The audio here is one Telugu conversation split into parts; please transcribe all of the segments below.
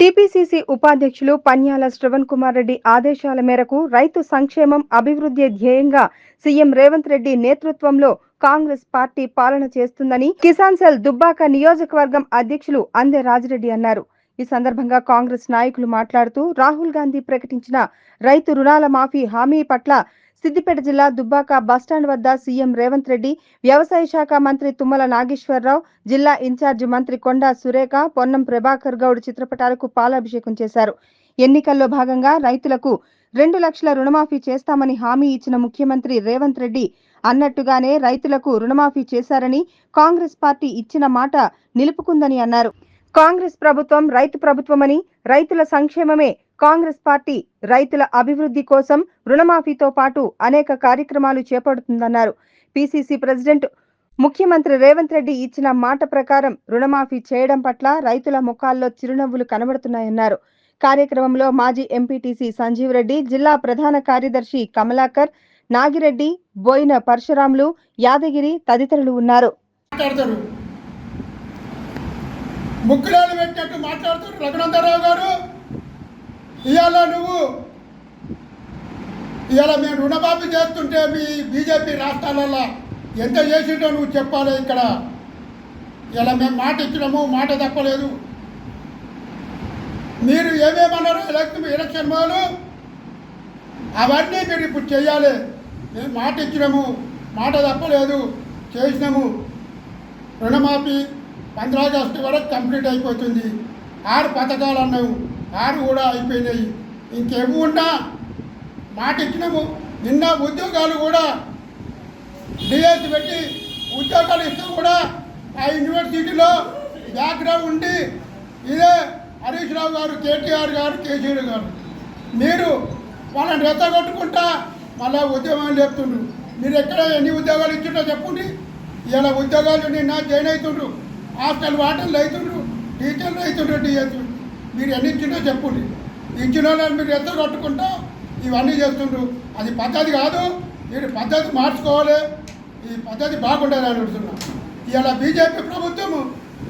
టీపీసీసీ ఉపాధ్యక్షులు పన్యాల శ్రవణ్ కుమార్ రెడ్డి ఆదేశాల మేరకు రైతు సంక్షేమం అభివృద్ధి ధ్యేయంగా సీఎం రేవంత్ రెడ్డి నేతృత్వంలో కాంగ్రెస్ పార్టీ పాలన చేస్తుందని కిసాన్ సెల్ దుబ్బాక నియోజకవర్గం అధ్యక్షులు అందె రాజిరెడ్డి అన్నారు. ఈ సందర్భంగా కాంగ్రెస్ నాయకులు మాట్లాడుతూ రాహుల్ గాంధీ ప్రకటించిన రైతు రుణాల మాఫీ హామీ పట్ల సిద్దిపేట జిల్లా దుబ్బాక బస్టాండ్ వద్ద సీఎం రేవంత్ రెడ్డి వ్యవసాయ శాఖ మంత్రి తుమ్మల నాగేశ్వరరావు జిల్లా ఇన్ఛార్జి మంత్రి కొండా సురేఖ పొన్నం ప్రభాకర్ గౌడ్ చిత్రపటాలకు పాలాభిషేకం చేశారు. ఎన్నికల్లో భాగంగా రైతులకు రెండు లక్షల రుణమాఫీ చేస్తామని హామీ ఇచ్చిన ముఖ్యమంత్రి రేవంత్ రెడ్డి అన్నట్టుగానే రైతులకు రుణమాఫీ చేశారని కాంగ్రెస్ పార్టీ ఇచ్చిన మాట నిలుపుకుందని అన్నారు. కాంగ్రెస్ ప్రభుత్వం రైతు ప్రభుత్వమని రైతుల సంక్షేమమే కాంగ్రెస్ పార్టీ రైతుల అభివృద్ధి కోసం రుణమాఫీతో పాటు అనేక కార్యక్రమాలు చేపడుతుందన్నారు. పిసిసి ప్రెసిడెంట్ ముఖ్యమంత్రి రేవంత్ రెడ్డి ఇచ్చిన మాట ప్రకారం రుణమాఫీ చేయడం పట్ల రైతుల ముఖాల్లో చిరునవ్వులు కనబడుతున్నాయన్నారు. కార్యక్రమంలో మాజీ ఎంపీటీసీ సంజీవ్ రెడ్డి జిల్లా ప్రధాన కార్యదర్శి కమలాకర్ నాగిరెడ్డి బోయిన పరశురాములు యాదగిరి తదితరులు ఉన్నారు. ముక్కులేలు పెట్టినట్టు మాట్లాడుతారు రఘునందరావు గారు. ఇవాళ నువ్వు ఇవాళ మేము రుణమాఫీ చేస్తుంటే మీ బీజేపీ రాష్ట్రాలలో ఎంత చేసిండో నువ్వు చెప్పాలి ఇక్కడ. ఇలా మేము మాట ఇచ్చినాము మాట తప్పలేదు. మీరు ఏమేమన్నారో ఎలక్షన్ ఎలక్షన్ వాళ్ళు అవన్నీ మీరు ఇప్పుడు చేయాలి. మేము మాట ఇచ్చినాము మాట తప్పలేదు చేసినాము. రుణమాఫీ పంద్రాగస్టు వరకు కంప్లీట్ అయిపోతుంది. ఆరు పథకాలు అన్నావు. ఆరు కూడా అయిపోయినాయి. ఇంకేమి ఉన్నా మాట ఇచ్చినాము నిన్న ఉద్యోగాలు కూడా డిఎస్ పెట్టి ఉద్యోగాలు ఇస్తూ కూడా ఆ యూనివర్సిటీలో బ్యాక్గ్రౌండ్ ఉండి ఇదే హరీష్ రావు గారు కేటీఆర్ గారు కేసీఆర్ గారు. మీరు వాళ్ళని రెచ్చగొట్టుకుంటా మళ్ళా ఉద్యోగం చెప్తుండ్రు మీరు ఎక్కడ ఎన్ని ఉద్యోగాలు ఇచ్చిండో చెప్పండి. ఇలా ఉద్యోగాలు నిన్న జాయిన్ అవుతుండ్రు హాస్టల్ వాటర్లు అవుతుండ్రు టీచర్లు అవుతుండ్రు టీచర్స్ మీరు ఎన్ని ఇచ్చిండో చెప్పండి. ఇచ్చిన వాళ్ళని మీరు ఎంత కట్టుకుంటా ఇవన్నీ చేస్తుండ్రు. అది పద్ధతి కాదు. మీరు పద్ధతి మార్చుకోవాలి. ఈ పద్ధతి బాగుండాలి అని అడుగుతున్నా. ఇలా బీజేపీ ప్రభుత్వం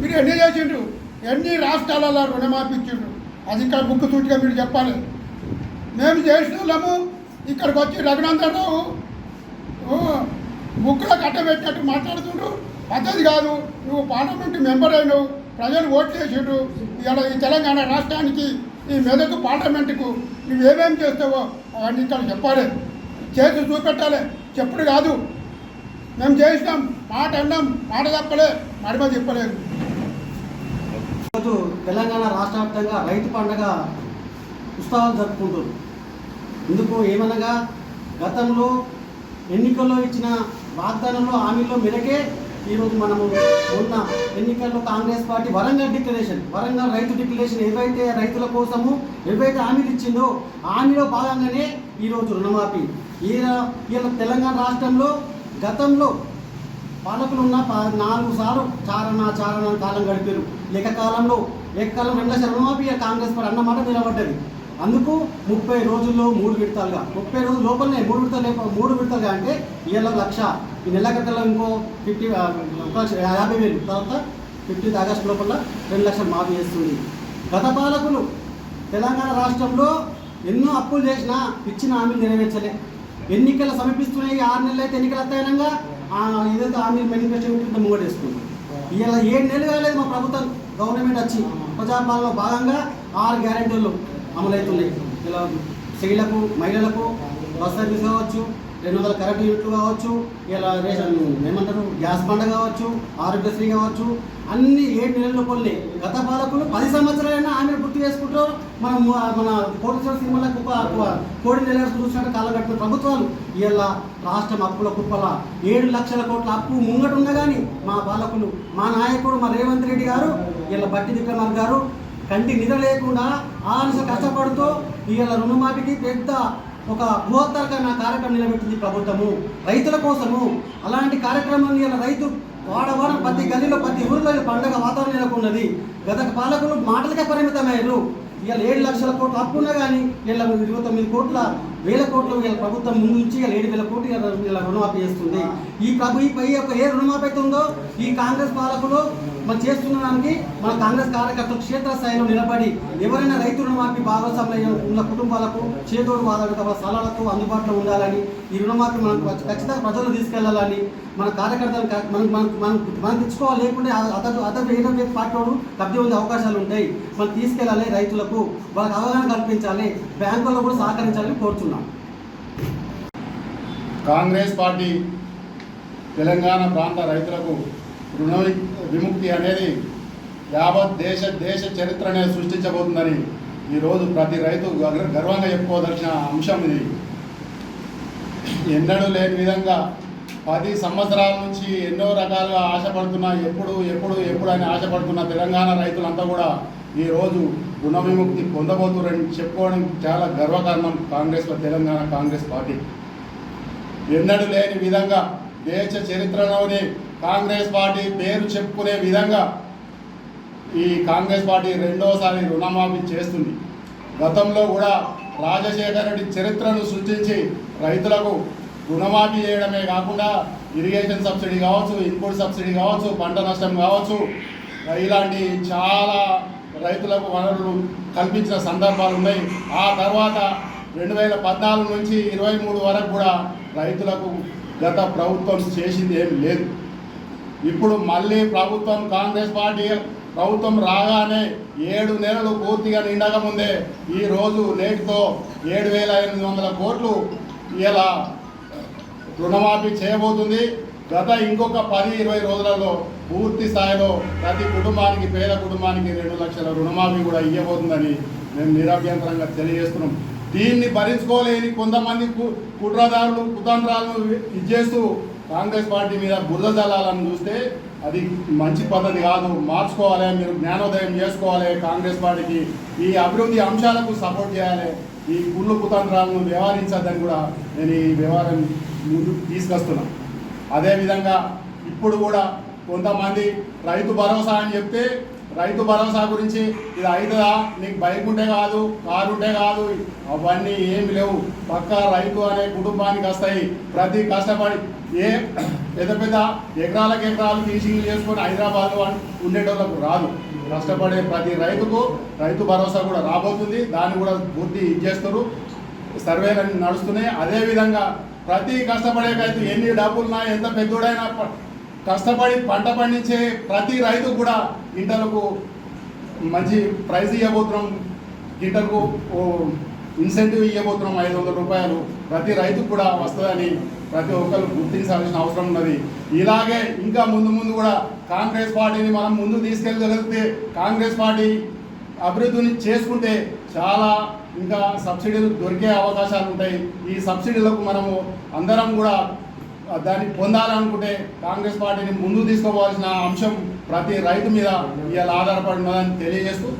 మీరు ఎన్ని చేసిండ్రు? ఎన్ని రాష్ట్రాలలో రుణమాఫీ ఇచ్చిండ్రు? అది ఇక్కడ ముక్కు సూటిగా మీరు చెప్పాలి. మేము చేసిన వాళ్ళము ఇక్కడికి వచ్చి రఘునందన్ రావు ముక్కులో కట్టబెట్టినట్టు మాట్లాడుతుండ్రు. పద్ధతి కాదు. నువ్వు పార్లమెంట్ మెంబర్ అయినావు. ప్రజలు ఓట్లు వేసిండ్రు. ఇలా ఈ తెలంగాణ రాష్ట్రానికి ఈ మెదకు పార్లమెంటుకు నువ్వు ఏమేమి చేస్తావో అవన్నీ ఇక్కడ చెప్పాలి. చేసి చూపెట్టాలి. చెప్పుడు కాదు. మేము చేసినాం. మాట అన్నాం. మాట తప్పలే. మడిమ చెప్పలేదు. ఈరోజు తెలంగాణ రాష్ట్ర వ్యాప్తంగా రైతు పండగ ఉత్సవాలు జరుపుకుంటుంది ఇందుకు ఏమనగా గతంలో ఎన్నికల్లో ఇచ్చిన వాగ్దానంలో హామీలో మేరకే ఈరోజు మనము ఉన్న ఎన్నికల్లో కాంగ్రెస్ పార్టీ వరంగల్ డిక్లరేషన్ వరంగల్ రైతు డిక్లరేషన్ ఏవైతే రైతుల కోసము ఏవైతే హామీలు ఇచ్చిందో హామీలో భాగంగానే ఈరోజు రుణమాఫీ. ఈ ఇలా తెలంగాణ రాష్ట్రంలో గతంలో పాలకులు ఉన్న నాలుగు సార్లు చారణ చారణ కాలం గడిపారు. లేక కాలంలో ఏకకాలం రెండు లక్షల రుణమాఫీ కాంగ్రెస్ పార్టీ అన్నమాట నిలబడ్డది. అందుకు ముప్పై రోజుల్లో మూడు విడతలుగా. ముప్పై రోజుల లోపలనే మూడు విడతలు లేక మూడు విడతలుగా అంటే ఇయర్లో లక్ష. ఈ నెల గంటలో ఇంకో ఫిఫ్టీ ఒక యాభై వేలు. తర్వాత ఫిఫ్టీన్త్ ఆగస్టు లోపల రెండు లక్షలు మాఫీ చేస్తుంది. గత పాలకులు తెలంగాణ రాష్ట్రంలో ఎన్నో అప్పులు చేసినా ఇచ్చిన హామీలు నెరవేర్చలే. ఎన్నికలు సమీపిస్తున్నాయి. ఆరు నెలలు అయితే ఎన్నికలు అత్తాయనంగా ఏదైతే హామీలు మేనిఫెస్టో పెట్టి ముంగటేస్తుంది ఇలా ఏడు నెలలు కాలేదు మా ప్రభుత్వం. గవర్నమెంట్ వచ్చి ప్రజాపాలనలో భాగంగా ఆరు గ్యారెంటీలు అమలవుతున్నాయి. ఇలా స్త్రీలకు మహిళలకు బస్ సర్వీస్ కావచ్చు రెండు వందల కరెంటు యూనిట్లు కావచ్చు ఇలా రేషన్ ఏమంటారు గ్యాస్ బండ కావచ్చు ఆరోగ్యశ్రీ కావచ్చు అన్ని ఏడు నెలల కొన్ని గత పాలకులు పది సంవత్సరాలైనా ఆమె గుర్తు చేసుకుంటారు. మనం మన కోటేశ్వర సినిమాలకు ఒక కోడి నెలలు చూసినట్టు కాలం కట్టిన ప్రభుత్వాలు ఇలా రాష్ట్రం అప్పుల కుప్పల ఏడు లక్షల కోట్ల అప్పు ముంగట కానీ మా పాలకులు మా నాయకుడు మా రేవంత్ రెడ్డి గారు ఇలా బట్టి విక్రమార్ గారు కంటి నిద్ర లేకుండా ఆనస కష్టపడుతూ ఇవాళ రుణమాఫీకి పెద్ద ఒక బృహత్తరకమైన కార్యక్రమం నిలబెట్టింది ప్రభుత్వము. రైతుల కోసము అలాంటి కార్యక్రమాన్ని ఇలా రైతు వాడవాడ ప్రతి గదిలో ప్రతి ఊరిలో ఈ పండగ వాతావరణం నెలకొన్నది. గత పాలకులు మాటలకే పరిమితమయ్యారు. ఇవాళ ఏడు లక్షల కోట్లు అప్పున్నా కానీ వీళ్ళ ఇరవై తొమ్మిది కోట్ల వేల కోట్లు వీళ్ళ ప్రభుత్వం ముందు నుంచి ఇలా ఏడు వేల కోట్లు ఇలా ఇలా రుణమాఫీ చేస్తుంది. ఈ ప్రభు ఈ పై యొక్క ఏ రుణమాఫీ అయితే ఉందో ఈ కాంగ్రెస్ పాలకులు మనం చేస్తున్న దానికి మన కాంగ్రెస్ కార్యకర్తలు క్షేత్రస్థాయిలో నిలబడి ఎవరైనా రైతు రుణమాఫీ భాగస్వామ్యం ఉన్న కుటుంబాలకు చేదోడు వాదోడు తమ స్థలాలకు అందుబాటులో ఉండాలని ఈ రుణమాఫీ మనం ఖచ్చితంగా ప్రజలు తీసుకెళ్ళాలని మన కార్యకర్తలు మనం మనం మనం మనం తెచ్చుకోవాలి లేకుంటే అతను అతను వేరే పార్టీ లబ్ధి ఉండే అవకాశాలు ఉంటాయి. మనం తీసుకెళ్ళాలి రైతులకు వాళ్ళకి అవగాహన కల్పించాలి బ్యాంకుల్లో కూడా సహకరించాలని కోరుతున్నాం కాంగ్రెస్ పార్టీ తెలంగాణ ప్రాంత రైతులకు రుణ విముక్తి అనేది యావత్ దేశ దేశ చరిత్రనే సృష్టించబోతుందని ఈరోజు ప్రతి రైతు గర్వంగా చెప్పుకోదలసిన అంశం ఇది. ఎన్నడూ లేని విధంగా పది సంవత్సరాల నుంచి ఎన్నో రకాలుగా ఆశపడుతున్న ఎప్పుడు ఎప్పుడు ఎప్పుడు అని ఆశపడుతున్న తెలంగాణ రైతులంతా కూడా ఈరోజు రుణ విముక్తి పొందబోతురని చెప్పుకోవడం చాలా గర్వకారణం కాంగ్రెస్ తెలంగాణ కాంగ్రెస్ పార్టీ. ఎన్నడూ లేని విధంగా దేశ చరిత్రలోనే కాంగ్రెస్ పార్టీ పేరు చెప్పుకునే విధంగా ఈ కాంగ్రెస్ పార్టీ రెండోసారి రుణమాఫీ చేస్తుంది. గతంలో కూడా రాజశేఖర రెడ్డి చరిత్రను సృష్టించి రైతులకు రుణమాఫీ చేయడమే కాకుండా ఇరిగేషన్ సబ్సిడీ కావచ్చు ఇన్పుట్ సబ్సిడీ కావచ్చు పంట నష్టం కావచ్చు ఇలాంటి చాలా రైతులకు వనరులు కల్పించిన సందర్భాలు ఉన్నాయి. ఆ తర్వాత రెండు వేల పద్నాలుగు నుంచి ఇరవై మూడు వరకు కూడా రైతులకు గత ప్రభుత్వం చేసింది ఏమి లేదు. ఇప్పుడు మళ్ళీ ప్రభుత్వం కాంగ్రెస్ పార్టీ ప్రభుత్వం రాగానే ఏడు నెలలు పూర్తిగా నిండక ముందే ఈ రోజు నేటితో ఏడు వేల ఎనిమిది వందల కోట్లు ఇలా రుణమాఫీ చేయబోతుంది. గత ఇంకొక పది ఇరవై రోజులలో పూర్తి స్థాయిలో ప్రతి కుటుంబానికి పేద కుటుంబానికి రెండు లక్షల రుణమాఫీ కూడా ఇవ్వబోతుందని మేము నిరభ్యంతరంగా తెలియజేస్తున్నాం. దీన్ని భరించుకోలేని కొంతమంది కు- కుట్రదారులు కుతంత్రాలను ఇచ్చేస్తూ కాంగ్రెస్ పార్టీ మీద బురద జల్లాలని చూస్తే అది మంచి పద్ధతి కాదు. మార్చుకోవాలి మీరు జ్ఞానోదయం చేసుకోవాలి. కాంగ్రెస్ పార్టీకి ఈ అభివృద్ధి అంశాలకు సపోర్ట్ చేయాలి. ఈ కుళ్ళు కుతంత్రాలను వ్యవహరించద్దని కూడా నేను ఈ వ్యవహారం ముందు తీసుకొస్తున్నాను అదేవిధంగా ఇప్పుడు కూడా కొంతమంది రైతు భరోసా అని చెప్తే రైతు భరోసా గురించి ఇది అవుతుందా నీకు బైక్ ఉంటే కాదు కారు ఉంటే కాదు అవన్నీ ఏమి లేవు. పక్కా రైతు అనే కుటుంబానికి వస్తాయి. ప్రతి కష్టపడి ఏ పెద్ద పెద్ద ఎకరాలకు ఎకరాలు టీచింగ్ చేసుకొని హైదరాబాద్ ఉండేటోళ్ళకు రాదు. కష్టపడే ప్రతి రైతుకు రైతు భరోసా కూడా రాబోతుంది. దాన్ని కూడా పూర్తి ఇచ్చేస్తారు సర్వేలన్నీ నడుస్తున్నాయి. అదేవిధంగా ప్రతి కష్టపడే రైతు ఎన్ని డబ్బులున్నా ఎంత పెద్దోడైనా కష్టపడి పంట పండించే ప్రతి రైతు కూడా గింటలకు మంచి ప్రైజ్ ఇవ్వబోతున్నాం గింటలకు ఇన్సెంటివ్ ఇవ్వబోతున్నాం ఐదు వందల రూపాయలు. ప్రతి రైతుకు కూడా వస్తుందని ప్రతి ఒక్కరు గుర్తించాల్సిన అవసరం ఉన్నది. ఇలాగే ఇంకా ముందు ముందు కూడా కాంగ్రెస్ పార్టీని మనం ముందు తీసుకెళ్ళగలిగితే కాంగ్రెస్ పార్టీ అభివృద్ధిని చేసుకుంటే చాలా ఇంకా సబ్సిడీలు దొరికే అవకాశాలు ఉంటాయి. ఈ సబ్సిడీలకు మనము అందరం కూడా దాన్ని పొందాలనుకుంటే కాంగ్రెస్ పార్టీని ముందుకు తీసుకోవాల్సిన అంశం ప్రతి రైతు మీద ఇవాళ ఆధారపడి ఉన్నదని తెలియజేస్తూ